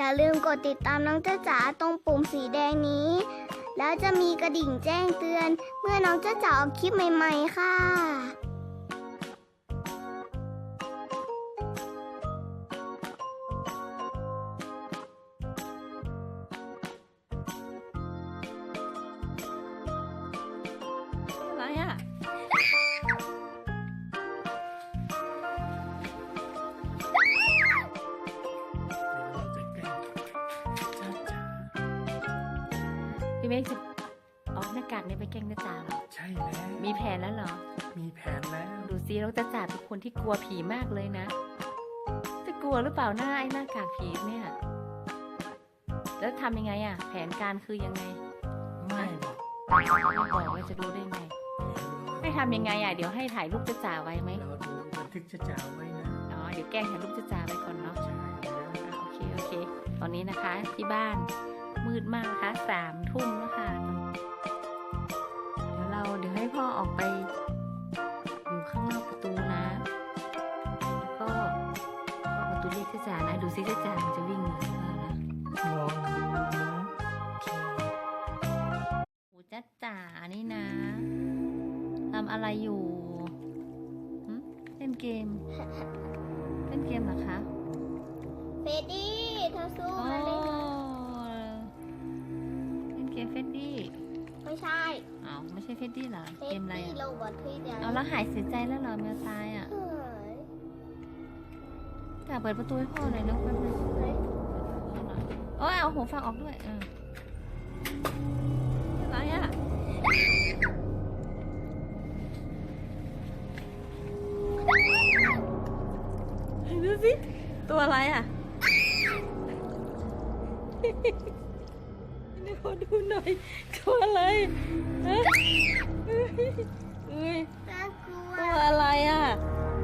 อย่าลืมกดติดตามน้องจ้าจ๋าตรงปุ่มสีแดงนี้ แล้วจะมีกระดิ่งแจ้งเตือน เมื่อน้องจ้าจ๋าออกคลิปใหม่ ๆ ค่ะ พี่เมฆจะเอาหน้ากากนี้ไปแกล้งจ้าจ๋าเหรอใช่แล้ว มีแผนแล้วเหรอ มีแผนแล้ว ดูซิน้องจ้าจ๋าเป็นคนที่กลัวผีมากเลยนะ จะกลัวหรือเปล่าหน้าไอ้หน้ากากผีเนี่ย แล้วทำยังไงอะ แผนการคือยังไงไม่บอกไม่บอกว่าจะรู้ได้ไงให้ทำยังไงอะ เดี๋ยวให้ถ่ายรูปจ้าจ๋าไว้ไหมเราดูบันทึกจ้าจ๋าไว้นะอ๋อเดี๋ยวแกล้งถ่ายรูปจ้าจ๋าไว้ก่อนเนาะใช่แล้วอะโอเคโอเค ตอนนี้นะคะที่บ้าน มืดมากนะคะสามทุ่มแล้วค่ะเดี๋ยวเราเดี๋ยวให้พ่อออกไป อยู่ข้างนอกประตูนะ แล้วก็เข้าประตูเรียกจ้าจ๋านะ ดูซิจ้าจ๋ามันจะวิ่งหนีหรือเปล่านะลองดูนะโอเคโอ้จ้าจ๋านี่นะทำอะไรอยู่เล่นเกม เล่นเกมเหรอคะ ดดี้ไม่ใช่อ้าวไม่ใช่เฟดดี้เหรอเฟเกดมอะไรดี้อะโรบอทพี่เดียวเอาแล้วหายเสียใจแล้วเหรอแมวตายอะเฮ้ยแต่เปิดประตูให้พ่อหน่อยเนอะแป๊บนึงเฮ้ยโอ้ยเอาหูฟังออกด้วยเอออะไรอะดูสิตัวอะไรอะ เดี๋ยวขอดูหน่อยตัวอะไรฮะเอ้ยเอ้ยน่ากลัวตัวอะไรอะ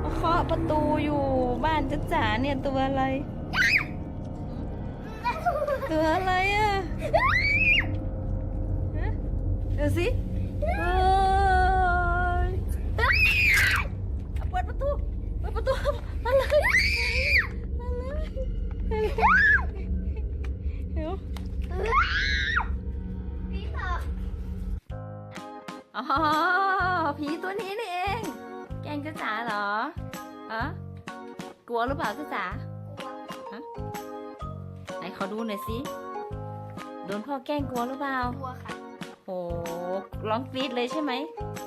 มาเคาะประตูอยู่บ้านจ้าจ๋าเนี่ยตัวอะไร ตัวอะไรอะฮะเดี๋ยวสิเอ้ย อ๋อผีตัวนี้นี่เอง แกล้งจ้าจ๋าเหรอฮะกลัวหรือเปล่าจ้าจ๋ากลัวไหนขอดูหน่อยสิโดนพ่อแกล้งกลัวหรือเปล่า กลัวค่ะโหร้องกรี๊ดเลยใช่ไหมใ